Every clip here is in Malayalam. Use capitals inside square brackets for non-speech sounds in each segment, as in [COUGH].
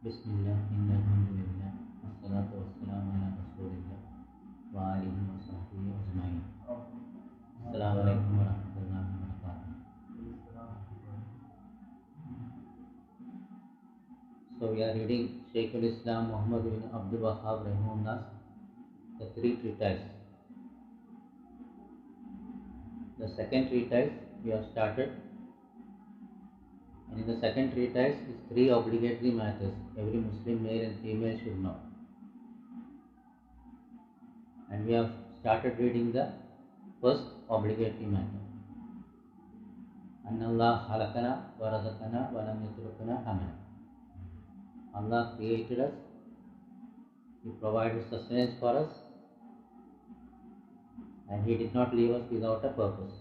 بسم الله إن الحمد لله والصلاة والسلام على رسول الله وآله وصحبه أجمعين السلام عليكم ورحمة الله وبركاته So we are reading Shaykh al-Islam Muhammad bin Abdul Wahhab Rahimahullah the three treatises. The second treatise we have started and in the second treatise is three obligatory matters every Muslim male and female should know. And we have started reading the first obligatory matter. أن الله خلقنا ورزقنا ولم يتركنا هملا. Allah created us, He provided sustenance for us, and He did not leave us without a purpose.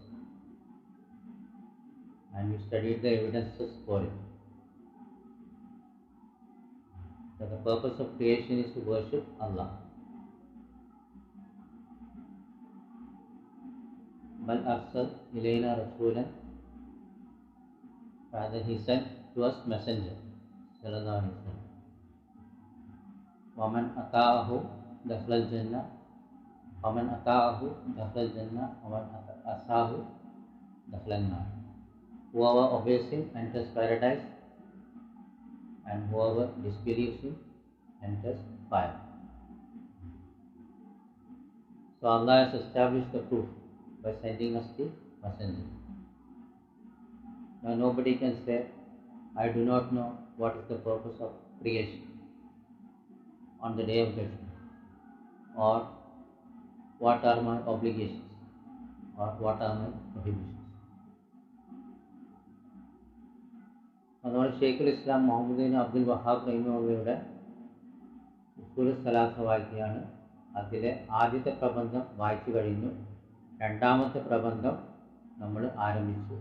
And we studied the evidences for it. That the purpose of creation is to worship Allah. بل أرسل إلينا رسولا rather he sent to us messenger صلى الله عليه وسلم ومن أطاعه دخل الجنة ومن أطاعه دخل الجنة ومن أساه دخل النار whoever obeys him enters paradise and whoever disbelieves him enters fire so Allah has established the proof by sending us the messenger now nobody can say I do not know what is the purpose of creation on the day of judgment or what are my obligations or what are my prohibitions. അതുകൊണ്ട് Shaikhul Islam Muhammad bin Abdul Wahab റഹിമുള്ളയുടെ Usul സലാസ വായിക്കുകയാണ് അതിലെ ആദ്യത്തെ പ്രബന്ധം വായിച്ചു കഴിഞ്ഞു. രണ്ടാമത്തെ പ്രബന്ധം നമ്മൾ ആരംഭിച്ചു.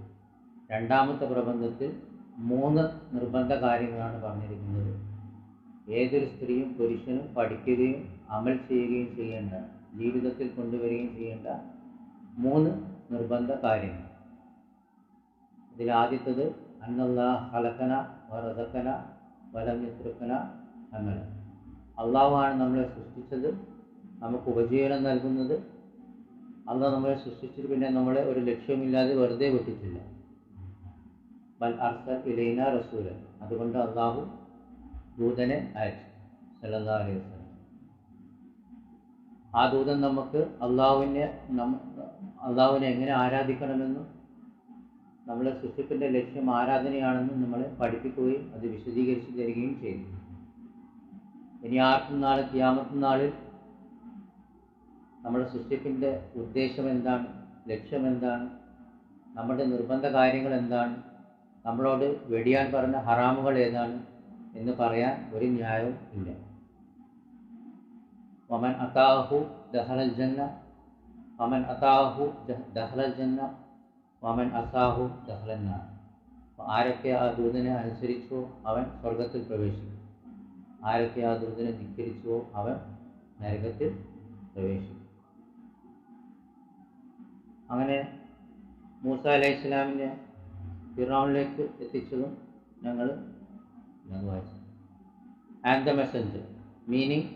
രണ്ടാമത്തെ പ്രബന്ധത്തിൽ മൂന്ന് നിർബന്ധ കാര്യങ്ങളാണ് പറഞ്ഞിരിക്കുന്നത്. ഏതൊരു സ്ത്രീയും പുരുഷനും പഠിക്കുകയും അമൽ ചെയ്യുകയും ചെയ്യേണ്ട ജീവിതത്തിൽ കൊണ്ടുവരികയും ചെയ്യേണ്ട മൂന്ന് നിർബന്ധ കാര്യങ്ങൾ. ഇതിൽ ആദ്യത്തത് അന്നല്ല ഹലക്കന വറസക്കന വലം യത്രുക്കന അങ്ങനെ അള്ളാഹുവാണ് നമ്മളെ സൃഷ്ടിച്ചത് നമുക്ക് ഉപജീവനം നൽകുന്നത്. അള്ളാഹ് നമ്മളെ സൃഷ്ടിച്ചിട്ട് പിന്നെ നമ്മളെ ഒരു ലക്ഷ്യമില്ലാതെ വെറുതെ വിട്ടിട്ടില്ല. ബൽ അർസ ഇലൈന റസൂല. അതുകൊണ്ട് അള്ളാഹു ദൂതനെ അയച്ചു സല്ലാ അലൈഹി വസല്ലം. ആ ദൂതൻ നമുക്ക് അള്ളാഹുവിനെ നമ്മ അള്ളാഹുവിനെ എങ്ങനെ ആരാധിക്കണമെന്നും നമ്മളെ സൃഷ്ടിപ്പിന്റെ ലക്ഷ്യം ആരാധനയാണെന്ന് നമ്മളെ പഠിപ്പിക്കുകയും അത് വിശദീകരിച്ചു തരികയും ചെയ്തു. ഇനി ആർക്കും നാളെ ക്യാമത്തും നാളിൽ നമ്മുടെ സൃഷ്ടിപ്പിന്റെ ഉദ്ദേശം എന്താണ് ലക്ഷ്യം എന്താണ് നമ്മുടെ നിർബന്ധ കാര്യങ്ങൾ എന്താണ് നമ്മളോട് വെടിയാൻ പറഞ്ഞ ഹറാമുകൾ ഏതാണ് എന്ന് പറയാൻ ഒരു ന്യായവും ഇല്ല. വമൻ അതാഹു ദഹലൽ ജന്ന വമൻ അതാഹു ദഹലൽ ജന്ന വമൻ അസാഹു ദഹലന്ന ആരൊക്കെ ആ ദൂതനെ അനുസരിച്ചോ അവൻ സ്വർഗത്തിൽ പ്രവേശിക്കും. ആരൊക്കെ ആ ദൂതനെ ധിക്കരിച്ചുവോ അവൻ നരകത്തിൽ പ്രവേശിക്കും. അങ്ങനെ മൂസ അലൈഹി ഇസ്ലാമിനെ ഫിറോണിലേക്ക് എത്തിച്ചതും ഞങ്ങൾ വായിച്ചു. And the messenger meaning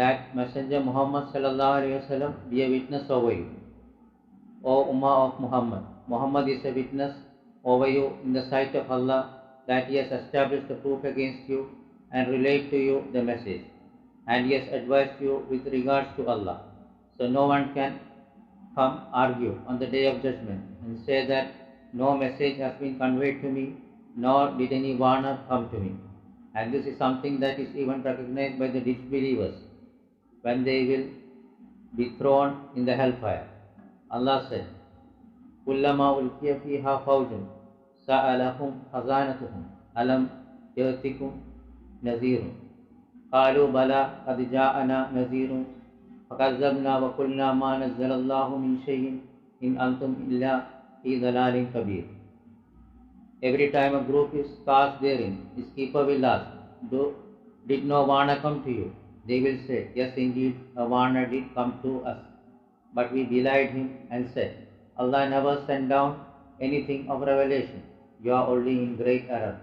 that messenger Muhammad സല്ലാ അലൈഹി വസ്ലം be a witness over you O ഉമ്മ of Muhammad Muhammad is a witness over you in the sight of Allah that he has established the proof against you and relayed to you the message. And he has advised you with regards to Allah. So no one can come argue on the day of judgment and say that no message has been conveyed to me, nor did any warner come to me. And this is something that is even recognized by the disbelievers when they will be thrown in the hellfire. Allah said, कुल्लमा उल्किय फ़ीहा फ़ौजन सअलहुम ख़जानतहुम अलम यतिकुम नज़ीर कालू बला अदजाना नज़ीर फ़कज़बना वकुल्ना मा नज़ल्लाशैन इन अंतुम इल्ला फ़ी दलाल Kabir every time a group is cast therein its keeper will ask do did no वाना come to you They will say, Yes, indeed, a warner did come to us. But we belied him and said, Allah never sent down anything of revelation. You are only in great error.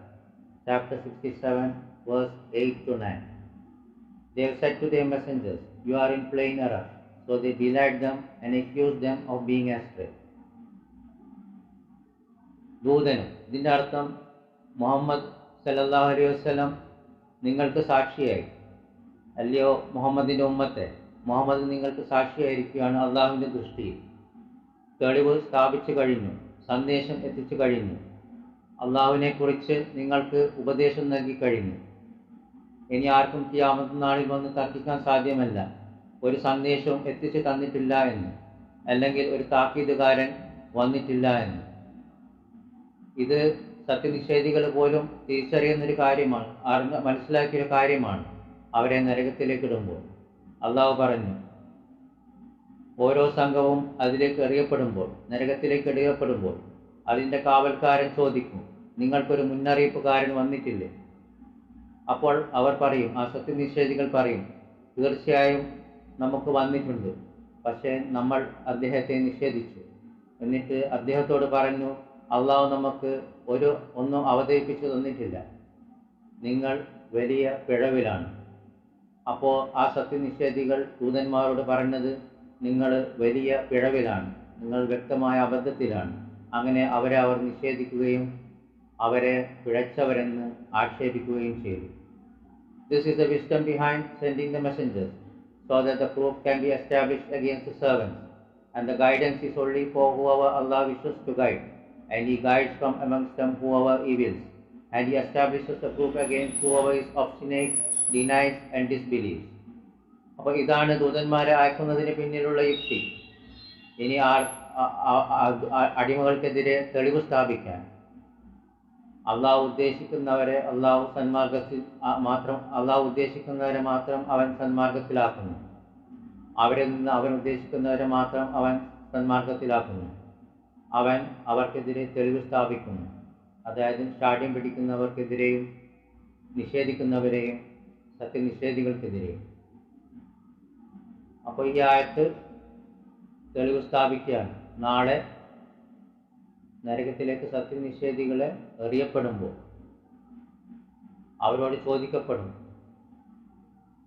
Chapter 67, verse 8 to 9. They have said to their messengers, You are in plain error. So they denied them and accused them of being astray. ദൂതനും ഇതിൻ്റെ അർത്ഥം മുഹമ്മദ് സല്ലല്ലാഹു അലൈഹി വസല്ലം നിങ്ങൾക്ക് സാക്ഷിയായി അല്ലയോ മുഹമ്മദിൻ്റെ ഉമ്മത്തെ മുഹമ്മദ് നിങ്ങൾക്ക് സാക്ഷിയായിരിക്കുകയാണ് അള്ളാഹുവിൻ്റെ ദൃഷ്ടിയിൽ തെളിവ് സ്ഥാപിച്ചു കഴിഞ്ഞു സന്ദേശം എത്തിച്ചു കഴിഞ്ഞു. അള്ളാഹുവിനെക്കുറിച്ച് നിങ്ങൾക്ക് ഉപദേശം നൽകി കഴിഞ്ഞു. ഇനി ആർക്കും ക്യാമത്ത് നാളിൽ വന്ന് തർക്കിക്കാൻ സാധ്യമല്ല. ഒരു സന്ദേശവും എത്തിച്ചു തന്നിട്ടില്ല എന്ന് അല്ലെങ്കിൽ ഒരു താക്കീതുകാരൻ വന്നിട്ടില്ല എന്ന്. ഇത് സത്യനിഷേധികൾ പോലും തിരിച്ചറിയുന്നൊരു കാര്യമാണ് അറിഞ്ഞ മനസ്സിലാക്കിയൊരു കാര്യമാണ് അവരെ നരകത്തിലേക്ക് ഇടുമ്പോൾ. അള്ളാഹു പറഞ്ഞു ഓരോ സംഘവും അതിലേക്ക് എറിയപ്പെടുമ്പോൾ നരകത്തിലേക്ക് എറിയപ്പെടുമ്പോൾ അതിന്റെ കാവൽക്കാരൻ ചോദിക്കും നിങ്ങൾക്കൊരു മുന്നറിയിപ്പുകാരൻ വന്നിട്ടില്ലേ? അപ്പോൾ അവർ പറയും ആ സത്യനിഷേധികൾ പറയും തീർച്ചയായും നമുക്ക് വന്നിട്ടുണ്ട് പക്ഷേ നമ്മൾ അദ്ദേഹത്തെ നിഷേധിച്ചു. എന്നിട്ട് അദ്ദേഹത്തോട് പറഞ്ഞു അള്ളാഹു നമുക്ക് ഒരു ഒന്നും അവതരിപ്പിച്ചു തന്നിട്ടില്ല. നിങ്ങൾ വലിയ പിഴവിലാണ്. അപ്പോൾ ആ സത്യനിഷേധികൾ ദൂതന്മാരോട് പറഞ്ഞത് നിങ്ങൾ വലിയ പിഴവിലാണ് നിങ്ങൾ വ്യക്തമായ അബദ്ധത്തിലാണ് അങ്ങനെ അവരെ അവർ നിഷേധിക്കുകയും അവരെ പിഴച്ചവരെന്ന് ആക്ഷേപിക്കുകയും ചെയ്തു This is the wisdom behind sending the messengers, so that the proof can be established against the servants. And the guidance is only for whoever Allah wishes to guide, and He guides from amongst them whoever He wills. And He establishes the proof against whoever is obstinate, denies, and disbelieves. അപ്പോൾ ഇതാണ് ദൂതന്മാരെ അയക്കുന്നതിന് പിന്നിലുള്ള യുക്തി. ഇനി ആ ആ- ആ- ആ- അടിമകൾക്കെതിരെ തെളിവ് സ്ഥാപിക്കാൻ. അള്ളാഹു ഉദ്ദേശിക്കുന്നവരെ അള്ളാഹു സന്മാർഗത്തിൽ മാത്രം അള്ളാഹു ഉദ്ദേശിക്കുന്നവരെ മാത്രം അവൻ സന്മാർഗത്തിലാക്കുന്നു. അവരിൽ നിന്ന് അവൻ ഉദ്ദേശിക്കുന്നവരെ മാത്രം അവൻ സന്മാർഗത്തിലാക്കുന്നു. അവൻ അവർക്കെതിരെ തെളിവ് സ്ഥാപിക്കുന്നു. അതായത് ഷാഠ്യം പിടിക്കുന്നവർക്കെതിരെയും നിഷേധിക്കുന്നവരെയും സത്യനിഷേധികൾക്കെതിരെയും. അപ്പോൾ ഈ ആയത്ത് തെളിവ് സ്ഥാപിക്കുകയാണ്. നാളെ നരകത്തിലേക്ക് സത്യനിഷേധികളെ എറിയപ്പെടുമ്പോൾ അവരോട് ചോദിക്കപ്പെടും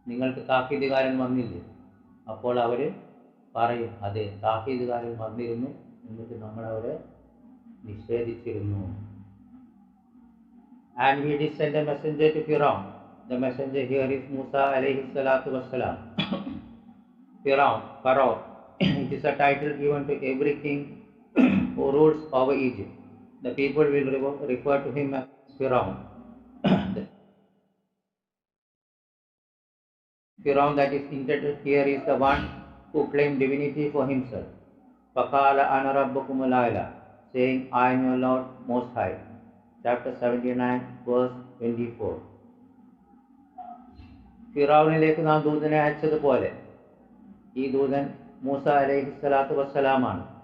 നിങ്ങൾക്ക് താക്കീതുകാരൻ വന്നില്ലേ? അപ്പോൾ അവർ പറയും അതെ താക്കീതുകാരൻ വന്നിരുന്നു എന്നിട്ട് നമ്മളവരെ നിഷേധിച്ചിരുന്നു. And we did send messenger to Pharaoh the messenger here is Musa സ്വലാത്തു salatu wassalam. Firaun, Pharaoh. [CLEARS THROAT] it is a title given to every king [CLEARS THROAT] who rules over Egypt. The people will revo- refer to him as Firaun. The [CLEARS THROAT] Firaun that is intended here is the one who claimed divinity for himself. Fakala ana rabbukum al saying, I am your Lord Most High. Chapter 79, verse 24. ഫിറാവുനിലേക്ക് നാം ദൂതനെ അയച്ചതുപോലെ ഈ ദൂതൻ മൂസ അലൈഹി സ്വലാത്തു വസ്സലാമാണ്.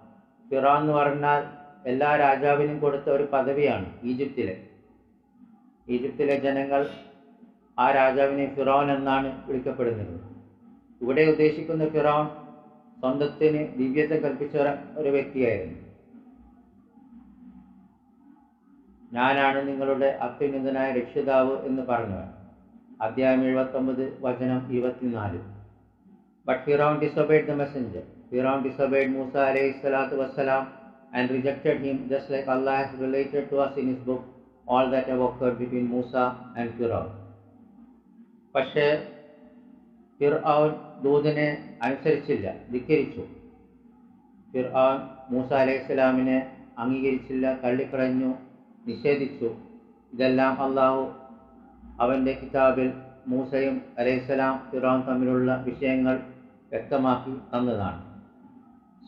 ഫിറ എന്ന് പറഞ്ഞാൽ എല്ലാ രാജാവിനും കൊടുത്ത ഒരു പദവിയാണ് ഈജിപ്തിലെ. ഈജിപ്തിലെ ജനങ്ങൾ ആ രാജാവിനെ ഫിറോൻ എന്നാണ് വിളിക്കപ്പെടുന്നത്. ഇവിടെ ഉദ്ദേശിക്കുന്ന ഫിറോൻ സ്വന്തത്തിന് ദിവ്യത കൽപ്പിച്ച ഒരു- വ്യക്തിയായിരുന്നു. ഞാനാണ് നിങ്ങളുടെ അത്യുന്നതനായ രക്ഷിതാവ് എന്ന് പറഞ്ഞു അധ്യായം എഴുപത്തൊമ്പത് വചനം ഇരുപത്തിനാല്. But Firaun disobeyed the messenger. Firaun disobeyed Musa alayhi salatu wassalam and rejected him just like Allah has related to us in his book all that have occurred between Musa and Firaun. പക്ഷേ ഫിർആൻ ദൂതിനെ അനുസരിച്ചില്ല ധിക്കരിച്ചു ഫിർആൻ മൂസ അലൈഹി സ്വലാമിനെ അംഗീകരിച്ചില്ല തള്ളിക്കളഞ്ഞു നിഷേധിച്ചു ഇതെല്ലാം അള്ളാഹു അവന്റെ കിതാബിൽ മൂസയും അലൈഹിസ്സലാം ഫിറോൻ തമ്മിലുള്ള വിഷയങ്ങൾ വ്യക്തമാക്കി തന്നതാണ്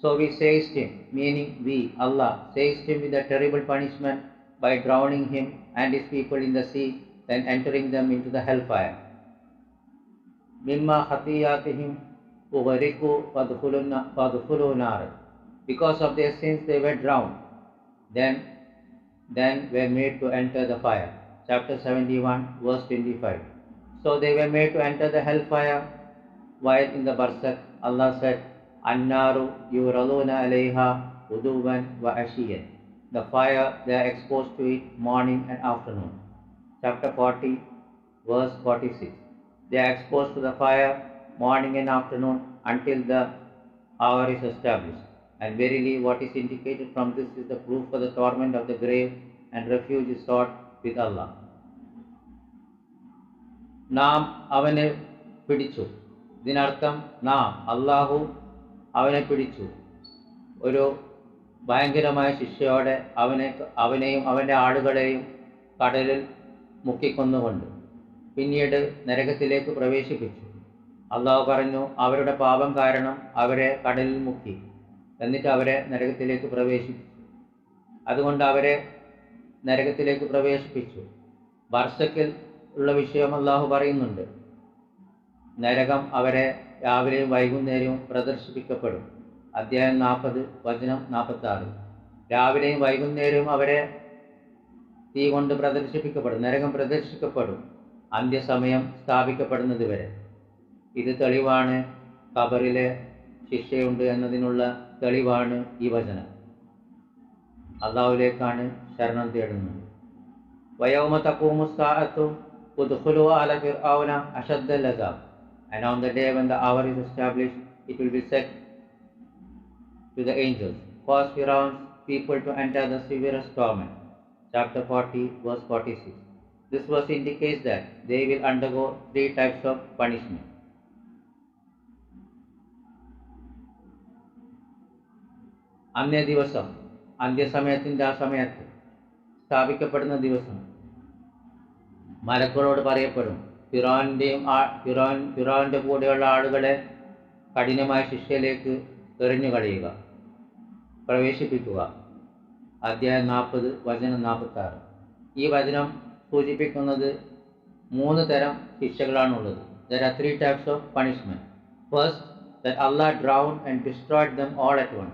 so we seized him meaning we Allah seized him with a terrible punishment by drowning him and his people in the sea then entering them into the hell fire മിമ്മ ഹത്തിയാത്തിഹിം ഉഗരിക്കു പതുഫുലുനാർ because of their sins they were drowned then then were made to enter the fire. Chapter 71, verse 25. So they were made to enter the hellfire, while in the Barzakh, Allah said, Annaru yuraduna alayha uduvan wa ashiyan. The fire, they are exposed to it morning and afternoon. Chapter 40, verse 46. They are exposed to the fire morning and afternoon until the hour is established. And verily, what is indicated from this is the proof for the torment of the grave, and refuge is sought with Allah. നാം അവനെ പിടിച്ചു ഇതിനർത്ഥം നാം അള്ളാഹു അവനെ പിടിച്ചു. ഒരു ഭയങ്കരമായ ശിക്ഷയോടെ അവനെ അവനെയും അവന്റെ ആടുകളെയും കടലിൽ മുക്കിക്കൊന്നുകൊണ്ട് പിന്നീട് നരകത്തിലേക്ക് പ്രവേശിപ്പിച്ചു. അള്ളാഹു പറഞ്ഞു അവരുടെ പാപം കാരണം അവരെ കടലിൽ മുക്കി എന്നിട്ട് അവരെ നരകത്തിലേക്ക് പ്രവേശിപ്പിച്ചു. അതുകൊണ്ട് അവരെ നരകത്തിലേക്ക് പ്രവേശിപ്പിച്ചു. വർഷക്കിൽ ഉള്ള വിഷയം അള്ളാഹു പറയുന്നുണ്ട്. നരകം അവരെ രാവിലെയും വൈകുന്നേരവും പ്രദർശിപ്പിക്കപ്പെടും. അധ്യായം നാൽപ്പത് വചനം നാൽപ്പത്തി ആറ് രാവിലെയും വൈകുന്നേരവും അവരെ തീ കൊണ്ട് പ്രദർശിപ്പിക്കപ്പെടും. നരകം പ്രദർശിക്കപ്പെടും അന്ത്യസമയം സ്ഥാപിക്കപ്പെടുന്നത് വരെ ഇത് തെളിവാണ് ഖബറിലെ ശിക്ഷയുണ്ട് എന്നതിനുള്ള തെളിവാണ് ഈ വചനം. അള്ളാഹുലേക്കാണ് ശരണം തേടുന്നത്. വയോമ തക്കൂമുസ്താഅത്തു ഉദ്ഖുലു അല ആവുന അഷദ്ദൽ അസാബ് and on the day when the hour is established it will be said to the angels cause Pharaoh's people to enter the severest torment chapter 40 verse 46 this verse indicates that they will undergo three types of punishment അന്നേ ദിവസം അന്ത്യസമയത്തിൻ്റെ ആ സമയത്ത് സ്ഥാപിക്കപ്പെടുന്ന ദിവസം മലക്കളോട് പറയപ്പെടും ഫിറോന്റെയും ആ ഫിറോൻ ഫിറോന്റെ കൂടെയുള്ള ആളുകളെ കഠിനമായ ശിക്ഷയിലേക്ക് എറിഞ്ഞു കളയുക. പ്രവേശിപ്പിക്കുക. അധ്യായം നാൽപ്പത് വചനം നാൽപ്പത്താറ്. ഈ വചനം സൂചിപ്പിക്കുന്നത് മൂന്ന് തരം ശിക്ഷകളാണുള്ളത്. There are three types of punishment first that Allah drown and destroyed them all at one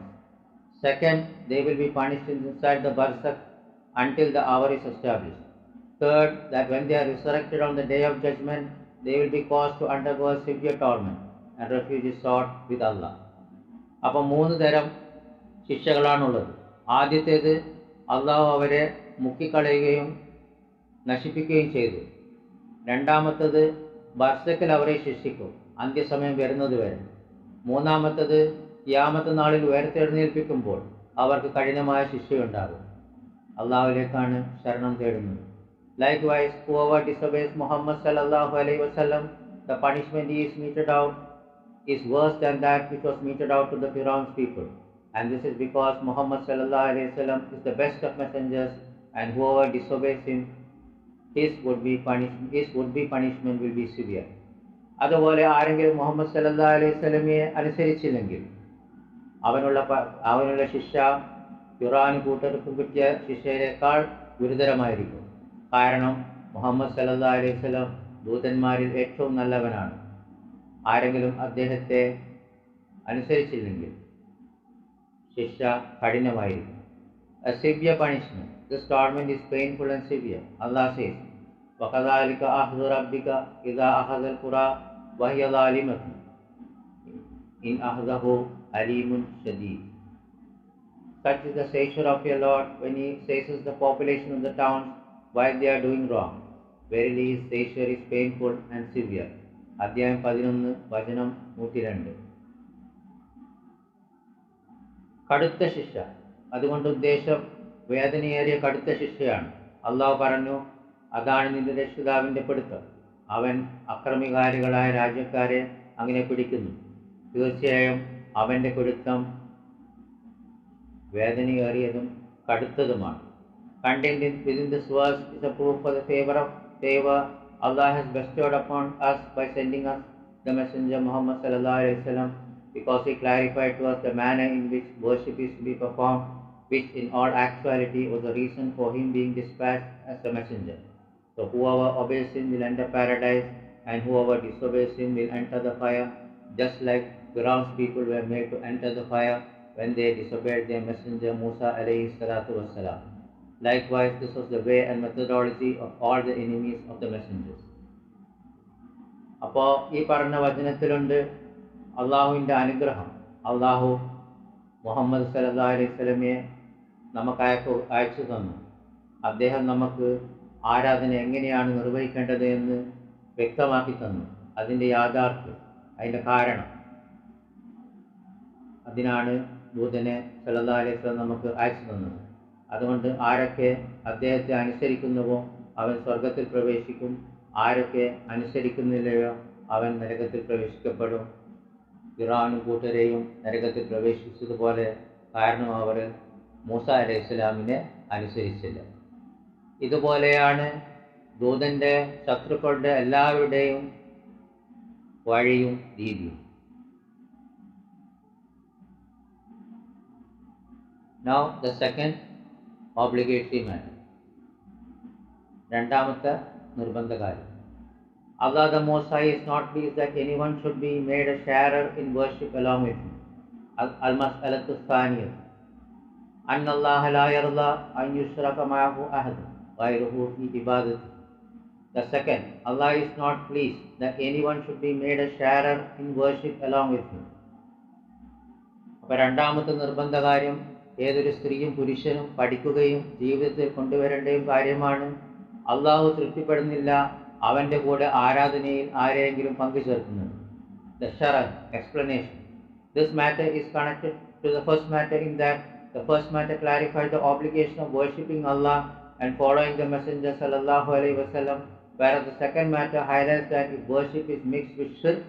second they will be punished inside the ബർസക് until the hour is established. Third, that when they are resurrected on the day of judgment, they will be caused to undergo a severe torment, and refuge is sought with Allah. അപ്പം മൂന്ന് തരം ശിക്ഷകളാണുള്ളത്. ആദ്യത്തേത് അള്ളാഹു അവരെ മുക്കിക്കളയുകയും നശിപ്പിക്കുകയും ചെയ്തു. രണ്ടാമത്തത് ബർസക്കൽ അവരെ ശിക്ഷിക്കും അന്ത്യസമയം വരുന്നത് വരെ. മൂന്നാമത്തത് യാമത്തെ നാളിൽ ഉയർത്തെഴുന്നേൽപ്പിക്കുമ്പോൾ അവർക്ക് കഠിനമായ ശിക്ഷയുണ്ടാകും. അള്ളാഹുലേക്കാണ് ശരണം തേടുന്നത്. like wise whoever disobeys Muhammad സല്ലല്ലാഹു അലൈഹി വസല്ലം the punishment is meted out is worse than that which was meted out to the Pharaoh's people and this is because Muhammad സല്ലല്ലാഹു അലൈഹി വസല്ലം is the best of messengers and whoever disobeys him his would be punish his would be punishment will be severe അതുപോലെ ആരെങ്കിലും മുഹമ്മദ് സല്ലല്ലാഹു അലൈഹി വസല്ലമയെ അനുസരിച്ചില്ലെങ്കിൽ അവനുള്ള പ- അവനുള്ള ശിക്ഷ ഖുറാൻ കൂട്ടർക്ക് കിട്ടിയ ശിക്ഷയേക്കാൾ ഗുരുതരമായിരിക്കും കാരണം മുഹമ്മദ് സല്ലല്ലാഹു അലൈഹി വസല്ലം ദൂതന്മാരിൽ ഏറ്റവും നല്ലവനാണ് ആരെങ്കിലും അദ്ദേഹത്തെ അനുസരിച്ചില്ലെങ്കിൽ ശിക്ഷ കഠിനമായിരിക്കും A severe punishment. This torment is painful and severe. Allah says, وَكَذَلِكَ أَخْذُ رَبِّكَ إِذَا أَخَذَ الْقُرَى وَهِيَ ظَالِمَةٌ إِنْ أَخْذَهُ أَلِيمٌ شَدِيدٌ Such is the seizure of your Lord when He seizes the population of the towns while they are doing wrong. Verily His seizure is painful and severe. അധ്യായം പതിനൊന്ന് വചനം നൂറ്റി രണ്ട് കടുത്ത ശിക്ഷ. അതുകൊണ്ട് ഉദ്ദേശം വേദനയേറിയ കടുത്ത ശിക്ഷയാണ്. അള്ളാഹു പറഞ്ഞു അതാണ് നിന്റെ രക്ഷിതാവിന്റെ പിടുത്തം. അവൻ അക്രമികാരികളായ രാജ്യക്കാരെ അങ്ങനെ പിടിക്കുന്നു. തീർച്ചയായും അവന്റെ പിടുത്തം വേദനയേറിയതും കടുത്തതുമാണ്. contained in, within this verse is a proof for the favor of favor Allah has bestowed upon us by sending us the Messenger Muhammad وسلم, because he clarified to us the manner in which worship is to be performed, which in all actuality was the reason for him being dispatched as a Messenger. So whoever obeys him will enter paradise, and whoever disobeys him will enter the fire, just like ground people were made to enter the fire when they disobeyed their messenger Musa alayhi salatu wasalam. Likewise, this was the way and methodology of all the enemies of the messengers. അപ്പോൾ ഈ പറഞ്ഞ വചനത്തിലുണ്ട് അള്ളാഹുവിന്റെ അനുഗ്രഹം. അള്ളാഹു മുഹമ്മദ് സല്ലല്ലാഹു അലൈഹി സ്വലമിയെ നമുക്ക് അയക്കു അയച്ചു തന്നു. അദ്ദേഹം നമുക്ക് ആരാധന എങ്ങനെയാണ് നിർവഹിക്കേണ്ടത് എന്ന് വ്യക്തമാക്കി തന്നു. അതിന്റെ യാഥാർത്ഥ്യം അതിന്റെ കാരണം. അതിനാണ് ദൂതനെ സല്ലാ അലൈഹി സ്വലം നമുക്ക് അയച്ചു തന്നത്. അതുകൊണ്ട് ആരൊക്കെ അദ്ദേഹത്തെ അനുസരിക്കുന്നുവോ അവൻ സ്വർഗത്തിൽ പ്രവേശിക്കും. ആരൊക്കെ അനുസരിക്കുന്നില്ലയോ അവൻ നരകത്തിൽ പ്രവേശിക്കപ്പെടും. ഇറാനും കൂട്ടരെയും നരകത്തിൽ പ്രവേശിച്ചതുപോലെ കാരണം അവർ മൂസ അലൈഹി ഇസ്ലാമിനെ അനുസരിച്ചില്ല. ഇതുപോലെയാണ് ദൂതന്റെ ശത്രുക്കളുടെ എല്ലാവരുടെയും വഴിയും രീതിയും. Now the second obligatory matter. രണ്ടാമത്തെ നിർബന്ധ കാര്യം Allah the Most High is not pleased that anyone should be made a sharer in worship along with him. Al-Mas'alatu Thaniyah. أن الله لا يرضى أن يشرك معه أحد غيره في عبادته. The second, Allah is not pleased that anyone should be made a sharer in worship along with him. അപ്പോൾ രണ്ടാമത്തെ നിർബന്ധ കാര്യം ഏതൊരു സ്ത്രീയും പുരുഷനും പഠിക്കുകയും ജീവിതത്തിൽ കൊണ്ടുവരേണ്ടയും കാര്യമാണ്. അള്ളാഹു തൃപ്തിപ്പെടുന്നില്ല അവന്റെ കൂടെ ആരാധനയിൽ ആരെയെങ്കിലും പങ്കുചേർക്കുന്നത്. The Sharan explanation this matter is connected to the first matter in that the first matter clarified the obligation of worshipping Allah and following the messenger സല്ലല്ലാഹു അലൈഹി വസല്ലം whereas the second matter highlights that if worship is mixed with shirk,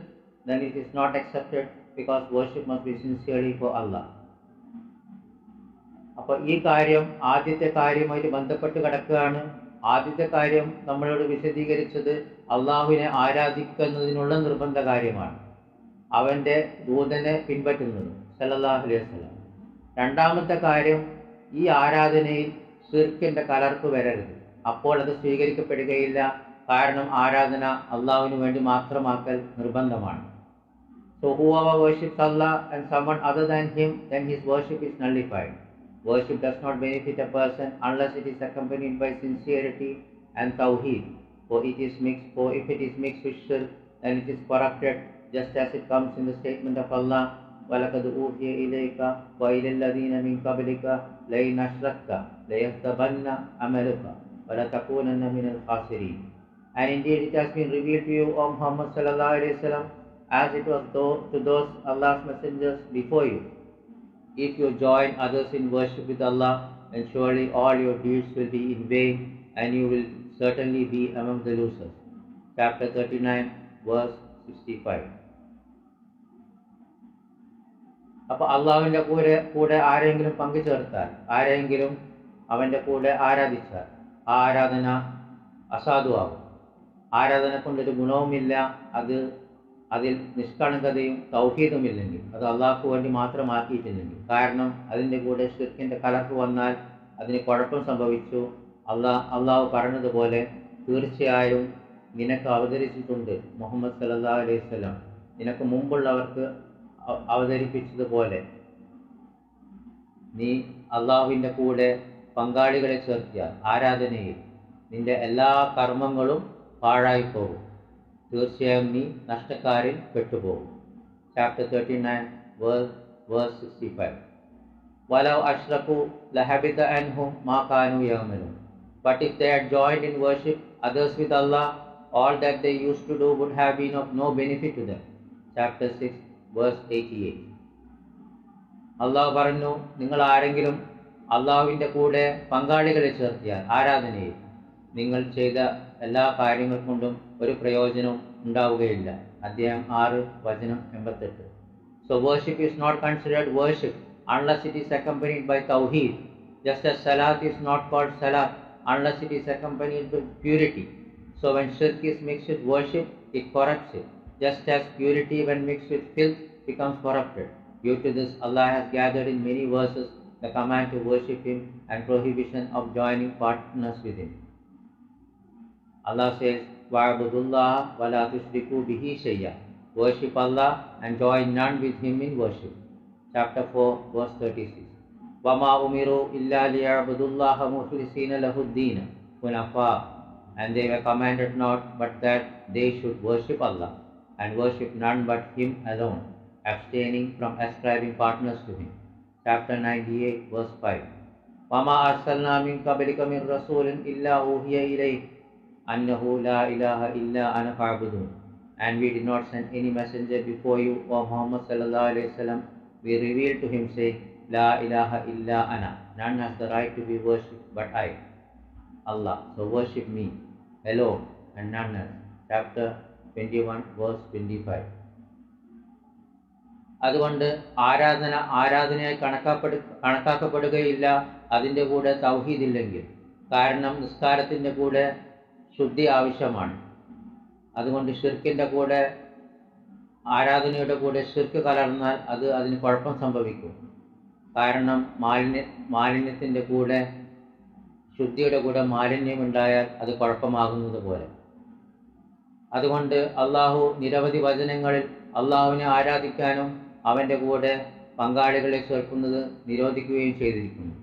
then it is not accepted because worship must be sincerely for Allah. അപ്പോൾ ഈ കാര്യം ആദ്യത്തെ കാര്യമായിട്ട് ബന്ധപ്പെട്ട് കിടക്കുകയാണ്. ആദ്യത്തെ കാര്യം നമ്മളോട് വിശദീകരിച്ചത് അള്ളാഹുവിനെ ആരാധിക്കുന്നതിനുള്ള നിർബന്ധ കാര്യമാണ്. അവന്റെ ദൂതനെ പിൻപറ്റുന്നത് സല്ലല്ലാഹു അലൈഹി വസല്ലം. രണ്ടാമത്തെ കാര്യം ഈ ആരാധനയിൽ സിർക്കിന്റെ കലർപ്പ് വരരുത്. അപ്പോൾ അത് സ്വീകരിക്കപ്പെടുകയില്ല. കാരണം ആരാധന അള്ളാഹുവിന് വേണ്ടി മാത്രമാക്കൽ നിർബന്ധമാണ്. So whoever worships Allah and someone other than him, then his worship. Worship does not benefit a person unless it is accompanied by sincerity and tawheed. For it is mixed, for if it is mixed with shirk, then it is corrupted, just as it comes in the statement of Allah, وَلَقَدْ أُوحِيَ إِلَيْكَ وَإِلَى الَّذِينَ مِنْ قَبْلِكَ لَئِنْ أَشْرَكْتَ لَيَحْبَطَنَّ عَمَلُكَ وَلَتَكُونَنَّ مِنَ الْخَاسِرِينَ And indeed it has been revealed to you, O Muhammad sallallahu alayhi wa sallam, as it was tho- to those Allah's messengers before you. If you join others in worship with Allah, then surely all your deeds will be in vain and you will certainly be among the losers. Chapter 39, verse 65. അപ്പോൾ അള്ളാഹുവിന്റെ കൂടെ കൂടെ ആരെങ്കിലും പങ്കു ചേർത്താൽ ആരെങ്കിലും അവന്റെ കൂടെ ആരാധിച്ചാൽ ആ ആരാധന അസാധുവാകും ആരാധന കൊണ്ടൊരു ഗുണവുമില്ല അത് അതിൽ നിഷ്കളങ്കതയും തൗഹീദുമില്ലെങ്കിൽ അത് അള്ളാഹ്ക്ക് വേണ്ടി മാത്രമാക്കിയിട്ടില്ലെങ്കിൽ. കാരണം അതിന്റെ കൂടെ ഷിർക്കിന്റെ കലർപ്പ് വന്നാൽ അതിന് കുഴപ്പം സംഭവിച്ചു. അള്ളാഹ് അള്ളാഹു പറഞ്ഞതുപോലെ തീർച്ചയായും നിനക്ക് അവതരിച്ചിട്ടുണ്ട് മുഹമ്മദ് സല്ലാ അലൈഹി സ്വലം നിനക്ക് മുമ്പുള്ളവർക്ക് അവ- അവതരിപ്പിച്ചതുപോലെ. നീ അള്ളാഹുവിന്റെ കൂടെ പങ്കാളികളെ ചേർത്തിയാൽ ആരാധനയിൽ നിന്റെ എല്ലാ കർമ്മങ്ങളും പാഴായിപ്പോകും. തീർച്ചയായും നീ നഷ്ടക്കാരിൽ പെട്ടുപോകും chapter thirty nine verse verse sixty five വലവ് അഷ്റഖു ലഹബിത ആൻഡ് ഹും മാ കാനു യഅമലൂൻ But if they had joined in worship others with Allah, all that they used to do would have been of no benefit to them. Chapter 6, verse 88. അള്ളാഹു പറഞ്ഞു നിങ്ങൾ ആരെങ്കിലും അള്ളാഹുവിന്റെ കൂടെ പങ്കാളികളെ ചേർത്തിയാൽ ആരാധനയിൽ നിങ്ങൾ ചെയ്ത എല്ലാ കാര്യങ്ങൾ കൊണ്ടും ഒരു പ്രയോജനവും ഉണ്ടാവുകയില്ല അധ്യായം ആറ് വചനം എൺപത്തെട്ട് so worship is not considered worship unless it is accompanied by tawheed just as salat is not called salat unless it is accompanied with purity so when shirk is mixed with worship it corrupts it just as purity when mixed with filth becomes corrupted due to this allah has gathered in many verses the command to worship him and prohibition of joining partners with him Allah says, Wa'budullah wa la tushriku bihi shay'a. Worship Allah and join none with him in worship. Chapter 4, verse 36. وَمَا أُمِرُوا إِلَّا لِيَعْبُدُوا اللَّهَ مُخْلِصِينَ لَهُ الدِّينَ حُنَفَاءَ And they were commanded not but that they should worship Allah and worship none but Him alone, abstaining from ascribing partners to Him. Chapter 98, verse 5. وَمَا أَرْسَلْنَا مِنْ قَبْلِكَ مِنْ رَسُولٍ إِلَّا أُوحِيَ إِلَيْهِ Annahu la ilaha illa ana fa'budun. And we did not send any messenger before you, O Muhammad sallallahu alayhi wasallam. We revealed to him, say La ilaha illa ana. None has the right to be worshipped but I, Allah. So worship me hello and none else. Chapter 21, verse 25. അതുകൊണ്ട് ആരാധന ആരാധനയായി കണക്കാക്കപ്പെടു കണക്കാക്കപ്പെടുകയില്ല അതിന്റെ കൂടെ തൗഹീദില്ലെങ്കിൽ കാരണം നിസ്കാരത്തിന്റെ കൂടെ ശുദ്ധി ആവശ്യമാണ്. അതുകൊണ്ട് ഷിർക്കിന്റെ കൂടെ ആരാധനയുടെ കൂടെ ഷിർക്ക് കലർന്നാൽ അത് അതിന് കുഴപ്പം സംഭവിക്കും. കാരണം മാലിന്യ മാലിന്യത്തിന്റെ കൂടെ ശുദ്ധിയുടെ കൂടെ മാലിന്യം ഉണ്ടായാൽ അത് കുഴപ്പമാകുന്നത് പോലെ. അതുകൊണ്ട് അള്ളാഹു നിരവധി വചനങ്ങളിൽ അള്ളാഹുവിനെ ആരാധിക്കാനും അവന്റെ കൂടെ പങ്കാളികളെ ചേർക്കുന്നത് നിരോധിക്കുകയും ചെയ്തിരിക്കുന്നു.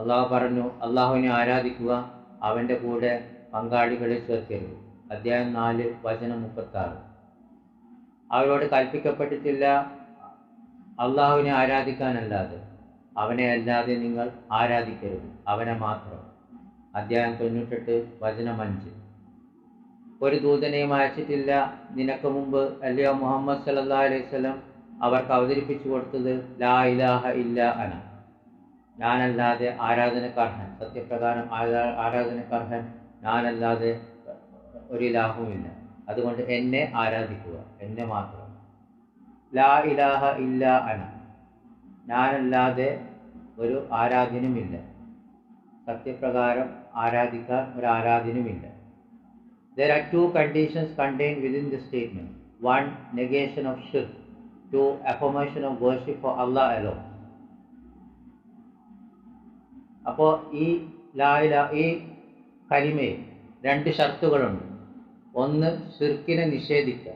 അള്ളാഹു പറഞ്ഞു അള്ളാഹുവിനെ ആരാധിക്കുക അവന്റെ കൂടെ പങ്കാളികളെ ചേർക്കരുത്. അധ്യായം നാല് വചനം മുപ്പത്താറ്. അവരോട് കൽപ്പിക്കപ്പെട്ടിട്ടില്ല. അള്ളാഹുവിനെ ആരാധിക്കാനല്ലാതെ അവനെ അല്ലാതെ നിങ്ങൾ ആരാധിക്കരുത്. അവനെ മാത്രം. അധ്യായം തൊണ്ണൂറ്റെട്ട് വചനം അഞ്ച്. ഒരു ദൂതനെയും അയച്ചിട്ടില്ല. നിനക്ക് മുമ്പ് അല്ലയോ മുഹമ്മദ് സല്ലാ അലൈഹി സ്വലം അവർക്ക് അവതരിപ്പിച്ചു കൊടുത്തത് ലാ ഇലാഹ ഇല്ല അന ഞാനല്ലാതെ ആരാധനക്കർഹൻ സത്യപ്രകാരം ആരാ- ആരാധനക്കർഹൻ ഞാനല്ലാതെ ഒരു ഇലാഹുമില്ല അതുകൊണ്ട് എന്നെ ആരാധിക്കുക എന്നെ മാത്രം ലാ ഇലാഹ ഇല്ല അന ഞാനല്ലാതെ ഒരു ആരാധനുമില്ല സത്യപ്രകാരം ആരാധിക്കാൻ ഒരു ആരാധനുമില്ല There are two conditions contained within this statement. One, negation of shirk. Two, affirmation of worship for Allah alone. അപ്പോൾ ഈ ലായില ഈ കലിമയിൽ രണ്ട് ഷർത്തുകളുണ്ട്. ഒന്ന് ഷിർക്കിനെ നിഷേധിക്കുക.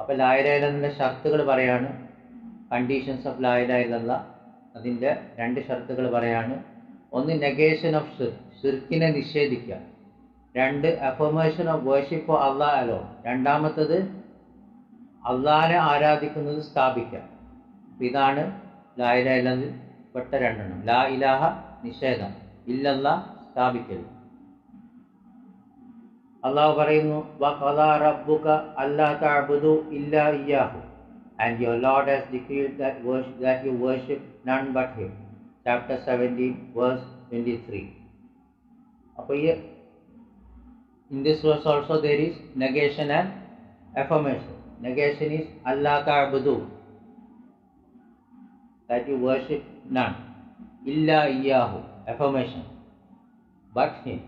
അപ്പോൾ ലായിലുള്ള ഷർത്തുകൾ പറയാണ്. കണ്ടീഷൻസ് ഓഫ് ലായിലുള്ള അതിന്റെ രണ്ട് ഷർത്തുകൾ പറയാണ്. ഒന്ന് നെഗേഷൻ ഓഫ് ഷിർ ഷിർക്കിനെ നിഷേധിക്കുക. രണ്ട് affirmation of worship for Allah alone രണ്ടാമത്തത് അള്ളാഹിനെ ആരാധിക്കുന്നത് സ്ഥാപിക്കാം ഇതാണ് ലാ ഇലാഹ പെട്ട രണ്ടെണ്ണം. ലാ ഇലാഹ നിഷേധം. ഇല്ലല്ല സ്ഥാപിക്കൽ അള്ളാഹു പറയുന്നു വഖദാ റബ്ബുക അല്ലാ തഅബുദു ഇല്ലാ ഇയ്യാഹു and your Lord has decreed that worship, that you worship none but him chapter 17 verse 23 അപ്പോൾ ഈ in this verse also there is negation and affirmation. Negation is Allah ta'budu, that you worship none. Illa iyyahu, affirmation. But him.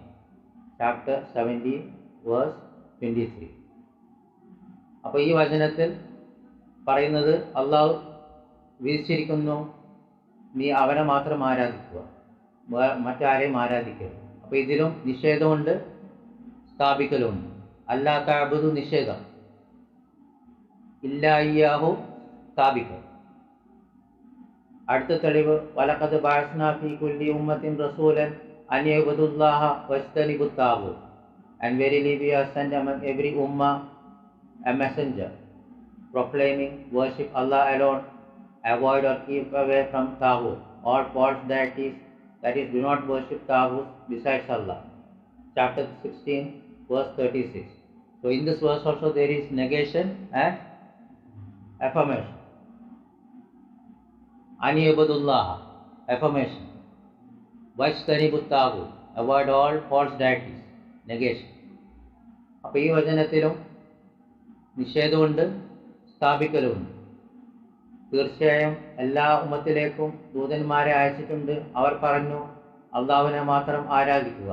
Chapter 17, verse 23. അപ്പോൾ ഈ വചനത്തിൽ പറയുന്നത് അള്ളാഹു വിധിച്ചിരിക്കുന്നു നീ അവനെ മാത്രം ആരാധിക്കുക മറ്റാരെയും ആരാധിക്കരുത്. അപ്പോൾ ഇതിലും നിഷേധമുണ്ട് സ്ഥാപിക്കലുമുണ്ട്. അല്ലാത്ത അബുദു നിഷേധം. ഇല്ലായ്യാഹു സ്ഥാപിക്കൽ അടുത്ത തെളിവ് വലക്കത് ബാഷ്നാഫി കുല്ലി ഉമ്മത്തിൻ റസൂലൻ അനിയബുദുല്ലാഹ വസ്തനിബുത്താവൂ And verily we have sent among every ummah a messenger, proclaiming, worship Allah alone, avoid or keep away from Tawud, or false deities, that is, do not worship Tawud besides Allah. Chapter 16, verse 36. So in this verse also there is negation and affirmation. Aniyabadullah, affirmation. Vajtanibut Tawud, avoid all false deities. Negation അപ്പോൾ ഈ വചനത്തിലും നിഷേധമുണ്ട് സ്ഥാപിക്കലുമുണ്ട്. തീർച്ചയായും എല്ലാ ഉമ്മത്തിലേക്കും ദൂതന്മാരെ അയച്ചിട്ടുണ്ട്. അവർ പറഞ്ഞു അള്ളാഹുവിനെ മാത്രം ആരാധിക്കുക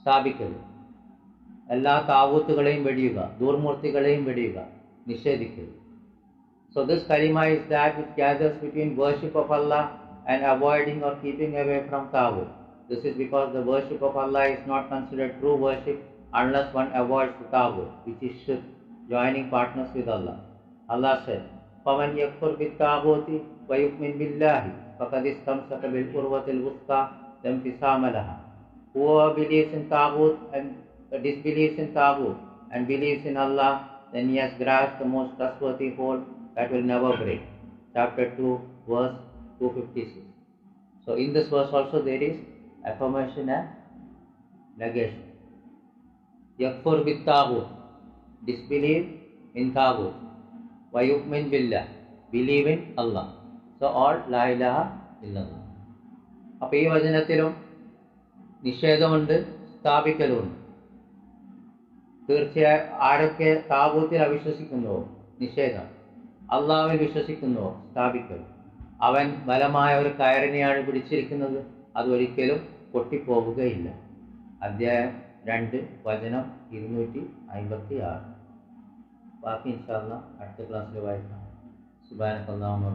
സ്ഥാപിക്കരുത് എല്ലാ താവൂത്തുകളെയും വെടിയുക ദൂർമൂർത്തികളെയും വെടിയുക നിഷേധിക്കരുത് so this kalima is that which gathers between worship of and avoiding or keeping away from Tawud. This is because the worship of Allah is not considered true worship unless one avoids the Tawud, which is shirk, joining partners with Allah. Allah said, فَمَنْ يَكْفُرْ بِالتَّاغُوتِ وَيُؤْمِنْ بِاللَّهِ فَقَدِ اسْتَمْسَكَ بِالْعُرْوَةِ الْوُثْقَى لَا انفِصَامَ لَهَا Whoever believes in Taghut and disbelieves in Taghut and believes in Allah, then he has grasped the most trustworthy hold that will never break. Chapter 2, verse 256. So in this verse also there is affirmation and negation. Yakfur യക്ഫുർ ബിത്താവൂത്ത് ഡിസ്ബിലീവ് ഇൻ താവൂത്ത് വയുക്മിൻ allah. So all la ilaha illallah. അപ്പോൾ ഈ വചനത്തിലും നിഷേധമുണ്ട് സ്ഥാപിക്കലുമുണ്ട്. തീർച്ചയായും ആരൊക്കെ താപൂത്തിൽ അവിശ്വസിക്കുന്നുവോ? നിഷേധം. അള്ളാഹുവിൽ വിശ്വസിക്കുന്നുവോ? സ്ഥാപിക്കൽ അവൻ ബലമായ ഒരു കയറിനെയാണ് പിടിച്ചിരിക്കുന്നത്. അതൊരിക്കലും പൊട്ടിപ്പോവുകയില്ല. അധ്യായം രണ്ട് വചനം ഇരുന്നൂറ്റി അൻപത്തി ആറ് ബാക്കി ഇൻഷാല്ല അടുത്ത ക്ലാസ്സിൽ വായിക്കാം. സുബാനക്കല്ലാമ